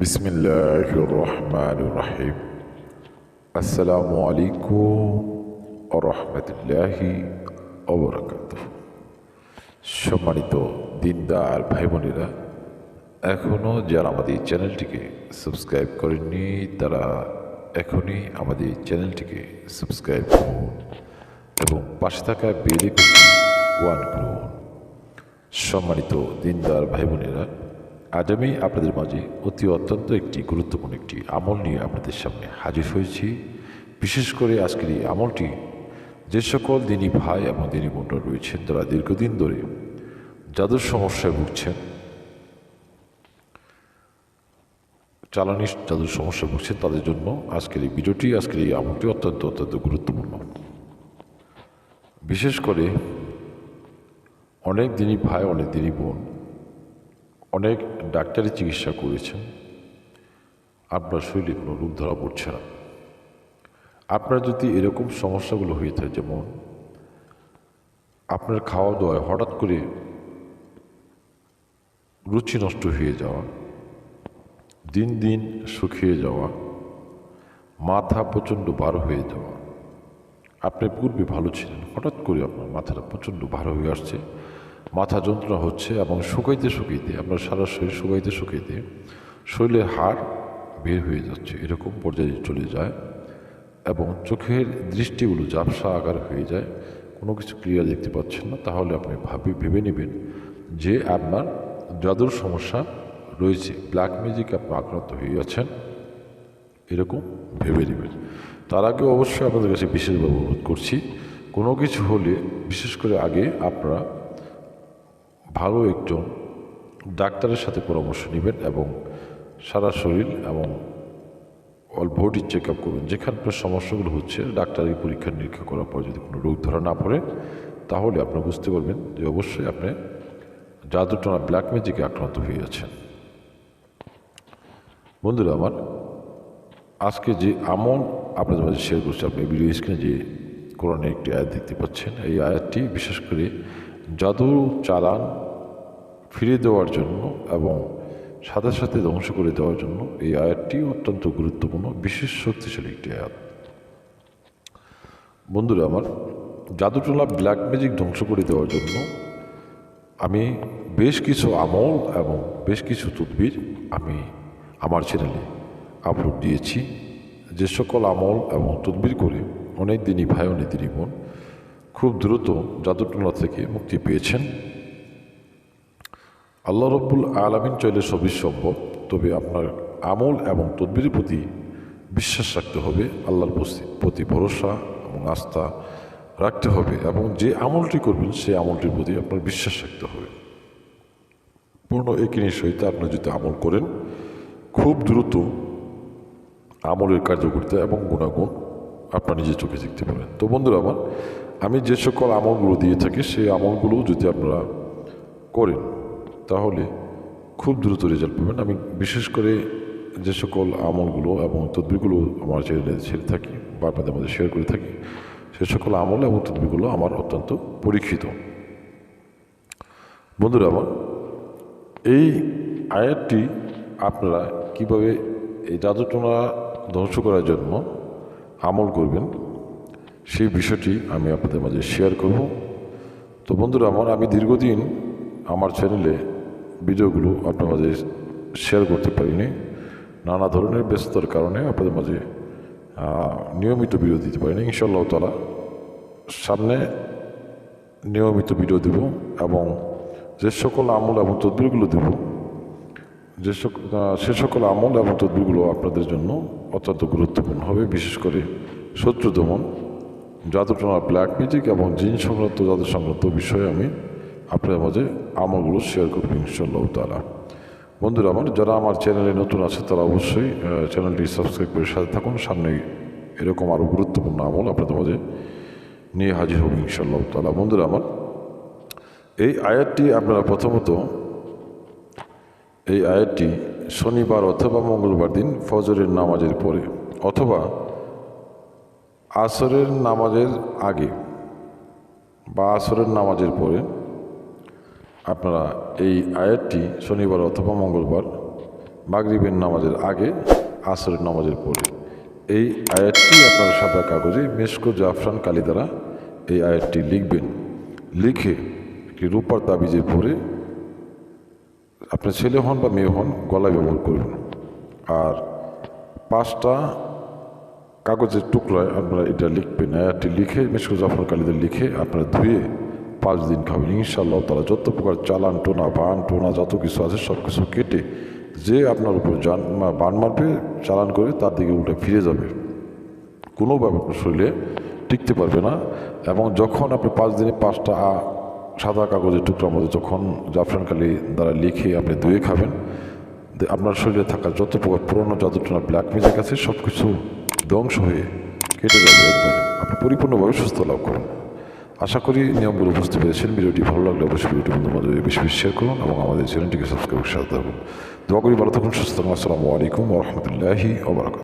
বিসমিল্লাহ রহমান রাহিম আসসালামু আলাইকুম ও রহমতুল্লাহি অবরাকাত সম্মানিত দিনদার ভাই বোনেরা এখনও যারা আমাদের চ্যানেলটিকে সাবস্ক্রাইব করেননি, তারা এখনই আমাদের চ্যানেলটিকে সাবস্ক্রাইব করুন এবং পাশে থাকা বেল ওয়ান করুন। সম্মানিত দিনদার ভাই বোনেরা আজ আমি আপনাদের মাঝে অতি অত্যন্ত একটি গুরুত্বপূর্ণ একটি আমল নিয়ে আপনাদের সামনে হাজির হয়েছি। বিশেষ করে আজকের এই আমলটি যে সকল দিনই ভাই এবং দিনই বোনরা রয়েছেন তারা দীর্ঘদিন ধরে যাদের সমস্যায় ভুগছেন, চালানি যাদের সমস্যা ভুগছেন, তাদের জন্য আজকের এই ভিডিওটি, আজকের এই আমলটি অত্যন্ত অত্যন্ত গুরুত্বপূর্ণ। বিশেষ করে অনেক দিনই ভাই, অনেক দিনই বোন অনেক ডাক্তারি চিকিৎসা করেছেন। আপনার শরীরে কোনো রোগ ধরা পড়ছে না। আপনার যদি এরকম সমস্যাগুলো হয়ে থাকে, যেমন আপনার খাওয়া দাওয়ায় হঠাৎ করে রুচি নষ্ট হয়ে যাওয়া, দিন দিন শুকিয়ে যাওয়া, মাথা প্রচণ্ড বার হয়ে যাওয়া, আপনি পূর্বে ভালো ছিলেন, হঠাৎ করে আপনার মাথাটা প্রচণ্ড ভার হয়ে আসছে। মাথা যন্ত্রণা হচ্ছে এবং শুকাইতে শুকাইতে আপনার সারা শরীর শুকাইতে শুকাইতে শরীরের হাড় বের হয়ে যাচ্ছে, এরকম পর্যায়ে চলে যায় এবং চোখের দৃষ্টিগুলো ঝাপসা আকার হয়ে যায়, কোনো কিছু ক্লিয়ার দেখতে পাচ্ছেন না, তাহলে আপনি ভাবি, ভেবে নেবেন যে আপনার জাদুর সমস্যা রয়েছে ব্ল্যাক ম্যাজিক আপনি আক্রান্ত হয়ে যাচ্ছেন এরকম ভেবে নেবেন। তার আগে অবশ্যই আপনাদের কাছে বিশেষভাবে অনুরোধ করছি, কোনো কিছু হলে বিশেষ করে আগে আপনারা ভালো একজন ডাক্তারের সাথে পরামর্শ নেবেন এবং সারা শরীর এবং অল বডি চেক আপ করবেন যেখানকার সমস্যাগুলো হচ্ছে, ডাক্তারের পরীক্ষা নিরীক্ষা করার পর যদি কোনো রোগ ধরা না পড়ে, তাহলে আপনি বুঝতে পারবেন যে অবশ্যই আপনি জাদুটনা ব্ল্যাক ম্যাজিকে আক্রান্ত হয়ে যাচ্ছেন বন্ধুরা আমার, আজকে যে আমল আপনাদের মাঝে শেয়ার করছি, আপনি ভিডিও স্ক্রিনে যে কোরআনে একটি আয়াত দেখতে পাচ্ছেন, এই আয়াতটি বিশেষ করে জাদু চালান ফিরে দেওয়ার জন্য এবং সাথে সাথে ধ্বংস করে দেওয়ার জন্য এই আয়াতটি অত্যন্ত গুরুত্বপূর্ণ, বিশেষ শক্তিশালী একটি আয়াত। বন্ধুরা আমার, জাদুটোলা ব্ল্যাক ম্যাজিক ধ্বংস করে দেওয়ার জন্য আমি বেশ কিছু আমল এবং বেশ কিছু তদবির আমি আমার চ্যানেলে আপলোড দিয়েছি। যে সকল আমল এবং তদবির করে অনেক দিনই ভাই অনেক দিনই বোন খুব দ্রুত জাদুটোলা থেকে মুক্তি পেয়েছেন। আল্লাহ রব্বুল আলমিন চাইলে সবই সম্ভব, তবে আপনার আমল এবং তদবিরের প্রতি বিশ্বাস রাখতে হবে, আল্লাহর প্রতি ভরসা এবং আস্থা রাখতে হবে এবং যে আমলটি করবেন, সেই আমলটির প্রতি আপনার বিশ্বাস রাখতে হবে। পূর্ণ একই সহিত আপনি যদি আমল করেন, খুব দ্রুত আমলের কার্যকরিতা এবং গুণাগুণ আপনার নিজের চোখে দেখতে পারেন তো বন্ধুরা আমার, আমি যে সকল আমলগুলো দিয়ে থাকি, সেই আমলগুলো যদি আপনারা করেন তাহলে খুব দ্রুত রেজাল্ট পাবেন। আমি বিশেষ করে যে সকল আমলগুলো এবং তদবিরগুলো আমার চ্যানেলে ছেড়ে থাকি বা আপনাদের মধ্যে শেয়ার করে থাকি, সে সকল আমল এবং তদবিরগুলো আমার অত্যন্ত পরীক্ষিত। বন্ধুরা আমার, এই আয়াতটি আপনারা কীভাবে এই জাদুটোনা ধ্বংস করার জন্য আমল করবেন, সেই বিষয়টি আমি আপনাদের মাঝে শেয়ার করব। তো বন্ধুরা আমার, আমি দীর্ঘদিন আমার চ্যানেলে ভিডিওগুলো আপনার মাঝে শেয়ার করতে পারিনি। নানা ধরনের ব্যস্ততার কারণে আপনাদের মাঝে নিয়মিত ভিডিও দিতে পারিনি। ইনশাল্লাহ তালা সামনে নিয়মিত ভিডিও দেব এবং যে সকল আমল এবং তদবিরগুলো দেব, যে সে সকল আমল এবং তদবিরগুলো আপনাদের জন্য অত্যন্ত গুরুত্বপূর্ণ হবে। বিশেষ করে শত্রু দমন জাদুটনা ব্ল্যাক মিউজিক এবং জিন সংক্রান্ত, জাদু সংক্রান্ত বিষয়ে আমি আপনাদের মাঝে আমলগুলো শেয়ার করব ইনশাল্লাহ তালা বন্ধুরা, আমার যারা আমার চ্যানেলে নতুন আছে, তারা অবশ্যই চ্যানেলটি সাবস্ক্রাইব করে সাথে থাকুন। সামনে এরকম আরও গুরুত্বপূর্ণ আমল আপনাদের মাঝে নিয়ে হাজির হব ইনশাল্লাহ তালা বন্ধুরা, আমার এই আয়াতটি আপনারা প্রথমত, এই আয়াতটি শনিবার অথবা মঙ্গলবার দিন ফজরের নামাজের পরে অথবা আসরের নামাজের আগে বা আসরের নামাজের পরে আপনারা এই আয়াতটি শনিবার অথবা মঙ্গলবার মাগরিবের নামাজের আগে, আসরের নামাজের পরে। এই আয়াতটি আপনার সাদা কাগজে মেশকো জাফরান কালি দ্বারা এই আয়াতটি লিখবেন। লিখে একটি রূপার তাবিজের পরে আপনার ছেলে হন বা মেয়ে হন গলায় ব্যবহার করবেন। আর পাঁচটা কাগজের টুকরায় আপনারা এটা লিখবেন। আয়াতটি লিখে মেশকো জাফরান কালিদের লিখে আপনারা ধুয়ে পাঁচ দিন খাবেন। ইনশাল্লাহ তারা যত প্রকার চালান, টোনা বান টোনা, যত কিছু আছে সব কিছু কেটে যে আপনার উপর যান বান মারবে, চালান করে তার দিকে উল্টে ফিরে যাবে। কোনোভাবে আপনার শরীরে টিকতে পারবে না। এবং যখন আপনি পাঁচ দিনে পাঁচটা সাদা কাগজের টুকরার মধ্যে যখন জাফরান কালি দ্বারা লিখে আপনি ধুয়ে খাবেন আপনার শরীরে থাকা যত প্রকার পুরনো যতটুকু ব্ল্যাক ম্যাজিক আছে সব কিছু ধ্বংস হয়ে কেটে যাবে একবারে আপনি পরিপূর্ণভাবে সুস্থ লাভ করুন। আশা করি নিয়মগুলো বুঝতে পেরেছেন। ভিডিওটি ভালো লাগলে অবশ্যই ভিডিওটি বন্ধু বান্ধব বেশি বেশি শেয়ার করুন এবং আমাদের চ্যানেলটিকে সাবস্ক্রাইব সাথে থাকুন। দোয়া করি ভালো থাকুন, সুস্থ থাকুন। আসসালামু আলাইকুম রহমতুল্লাহি ওবরাকাত